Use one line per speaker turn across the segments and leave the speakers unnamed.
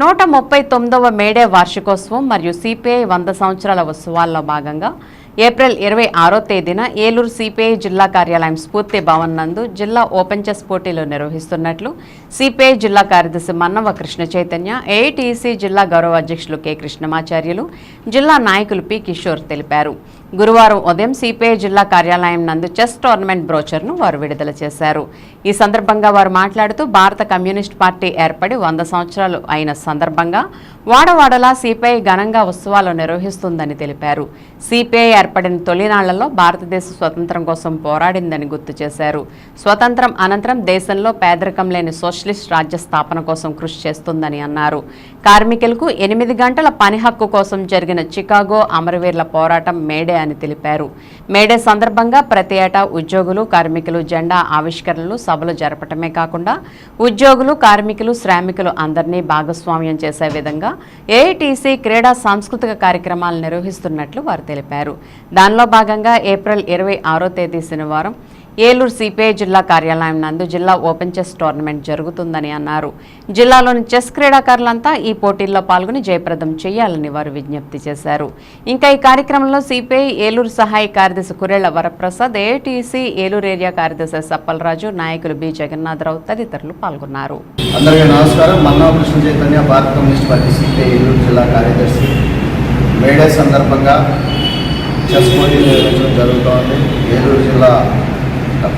నూట ముప్పై తొమ్మిదవ మేడే వార్షికోత్సవం మరియు సిపిఐ వంద సంవత్సరాల ఉత్సవాల్లో భాగంగా ఏప్రిల్ ఇరవై ఆరో తేదీన ఏలూరు సిపిఐ జిల్లా కార్యాలయం స్ఫూర్తి భవన్ నందు జిల్లా ఓపెన్ చెస్ పోటీలు నిర్వహిస్తున్నట్లు సిపిఐ జిల్లా కార్యదర్శి మన్నవ కృష్ణ చైతన్య ఏఐటీసీ జిల్లా గౌరవ అధ్యక్షులు కె కృష్ణమాచార్యులు జిల్లా నాయకులు పి కిషోర్ తెలిపారు. గురువారం ఉదయం సిపిఐ జిల్లా కార్యాలయం నందు చెస్ టోర్నమెంట్ బ్రోచర్ను వారు విడుదల చేశారు. ఈ సందర్భంగా వారు మాట్లాడుతూ భారత కమ్యూనిస్ట్ పార్టీ ఏర్పడి వంద సంవత్సరాలు అయిన సందర్భంగా వాడవాడలా సిపిఐ ఘనంగా ఉత్సవాలు నిర్వహిస్తుందని తెలిపారు. సిపిఐ ఏర్పడిన తొలినాళ్ళలో భారతదేశ స్వతంత్రం కోసం పోరాడిందని గుర్తు చేశారు. స్వతంత్రం అనంతరం దేశంలో పేదరికం లేని సోషలిస్ట్ రాజ్య స్థాపన కోసం కృషి చేస్తుందని అన్నారు. కార్మికులకు ఎనిమిది గంటల పని హక్కు కోసం జరిగిన చికాగో అమరవీరుల పోరాటం మేడే ఉంటాయని తెలిపారు. మేడే సందర్భంగా ప్రతి ఏటా ఉద్యోగులు కార్మికులు జెండా ఆవిష్కరణలు సభలు జరపటమే కాకుండా ఉద్యోగులు కార్మికులు శ్రామికులు అందరినీ భాగస్వామ్యం చేసే విధంగా ఏఐటీసీ క్రీడా సాంస్కృతిక కార్యక్రమాలు నిర్వహిస్తున్నట్లు వారు తెలిపారు. దానిలో భాగంగా ఏప్రిల్ ఇరవై ఆరో తేదీ శనివారం ఏలూరు సిపిఐ జిల్లా కార్యాలయం నందు జిల్లా ఓపెన్ చెస్ టోర్నమెంట్ జరుగుతుందని అన్నారు. జిల్లాలోని చెస్ క్రీడాకారులంతా ఈ పోటీల్లో పాల్గొని జయప్రదం చేయాలని వారు విజ్ఞప్తి చేశారు. ఇంకా ఈ కార్యక్రమంలో సిపిఐ ఏలూరు సహాయ కార్యదర్శి కురేళ్ళ వరప్రసాద్ ఏటీసీ ఏలూరు ఏరియా కార్యదర్శి సప్పలరాజు నాయకులు బి జగన్నాథరావు తదితరులు పాల్గొన్నారు.
అందరికీ నమస్కారం. మన్నా కృష్ణ చైతన్య భారత కమ్యూనిస్ట్ పార్టీ సిపిఐ ఏలూరు జిల్లా కార్యదర్శి. మేడే సందర్భంగా చెస్ పోటీ నిర్వహించడం జరుగుతోంది. ఏలూరు జిల్లా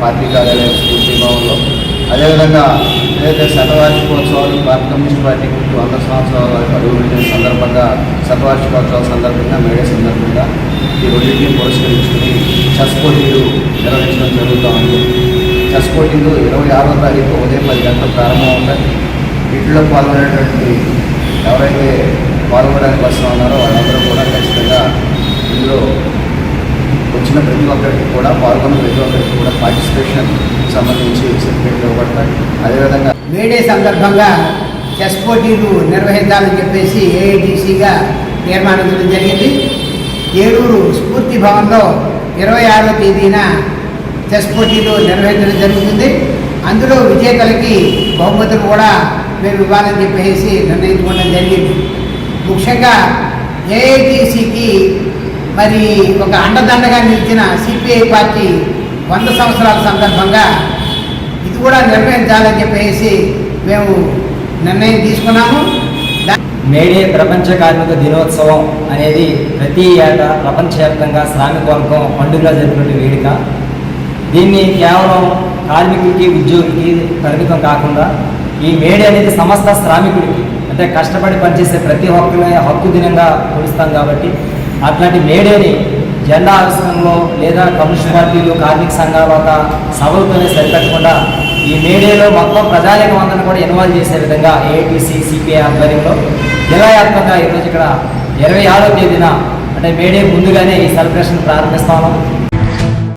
పార్టీ కార్యాలయం స్ఫూర్తి భవన్లో. అదేవిధంగా ఏదైతే శతవార్షికోత్సవాలు భారత కమ్యూనిస్ట్ పార్టీ వంద సంవత్సరాల అడుగుపెట్టిన సందర్భంగా శతవార్షికోత్సవాల సందర్భంగా మేడే సందర్భంగా ఈ రెండింటిని పురస్కరించుకుని చెస్ పోటీలు నిర్వహించడం జరుగుతోంది. చెస్ పోటీలు ఇరవై ఆరో తారీఖు ఉదయం పది గంటలకు ప్రారంభం అవుతాయి వీటిలో పాల్గొనేటువంటి ఎవరైతే పాల్గొనడానికి వస్తూ ఉన్నారో వాళ్ళందరూ కూడా ఖచ్చితంగా ఇందులో వచ్చిన ప్రతి ఒక్కరికి కూడా పాల్గొన్న ప్రతి ఒక్కరికి కూడా పార్టిసిపేషన్ సంబంధించి సర్టిఫికేట్ ఇవ్వబడతాయి. అదేవిధంగా
మేడే సందర్భంగా చెస్ పోటీలు నిర్వహించాలని చెప్పేసి ఏఐటీసీగా తీర్మానించడం జరిగింది. ఏలూరు స్ఫూర్తి భవన్లో ఇరవై ఆరో తేదీన చెస్ పోటీలు నిర్వహించడం జరుగుతుంది. అందులో విజేతలకి బహుమతులు కూడా మేము ఇవ్వాలని చెప్పేసి నిర్ణయించుకోవడం జరిగింది. ముఖ్యంగా ఏఐటీసీకి మరి ఒక అండదండగా నిలిచిన సిపిఐ పార్టీ వంద సంవత్సరాల సందర్భంగా ఇది కూడా నిర్వహించాలని చెప్పేసి మేము నిర్ణయం తీసుకున్నాము.
మేడే ప్రపంచ కార్మిక దినోత్సవం అనేది ప్రతి ఏటా ప్రపంచవ్యాప్తంగా శ్రామిక వర్గం పండుగగా జరిపిన వేడుక. దీన్ని కేవలం కార్మికుడికి ఉద్యోగికి పరిమితం కాకుండా ఈ మేడే అనేది సమస్త శ్రామికుడికి అంటే కష్టపడి పనిచేసే ప్రతి ఒక్కరి హక్కు దినంగా కొలుస్తాం కాబట్టి అట్లాంటి మేడేని జెండా ఆవిష్కరణలో లేదా కమ్యూనిస్ట్ పార్టీలు కార్మిక సంఘాల ఒక సభలతోనే సరిపెట్టకుండా ఈ మేడేలో మొత్తం ప్రజానికం అందరిని కూడా ఇన్వాల్వ్ చేసే విధంగా ఏఐటీసీ సిపిఐ ఆధ్వర్యంలో జిల్లా వ్యాప్తంగా ఈరోజు ఇక్కడ ఇరవై ఆరో తేదీన అంటే మేడే ముందుగానే ఈ సెలబ్రేషన్ ప్రారంభిస్తాము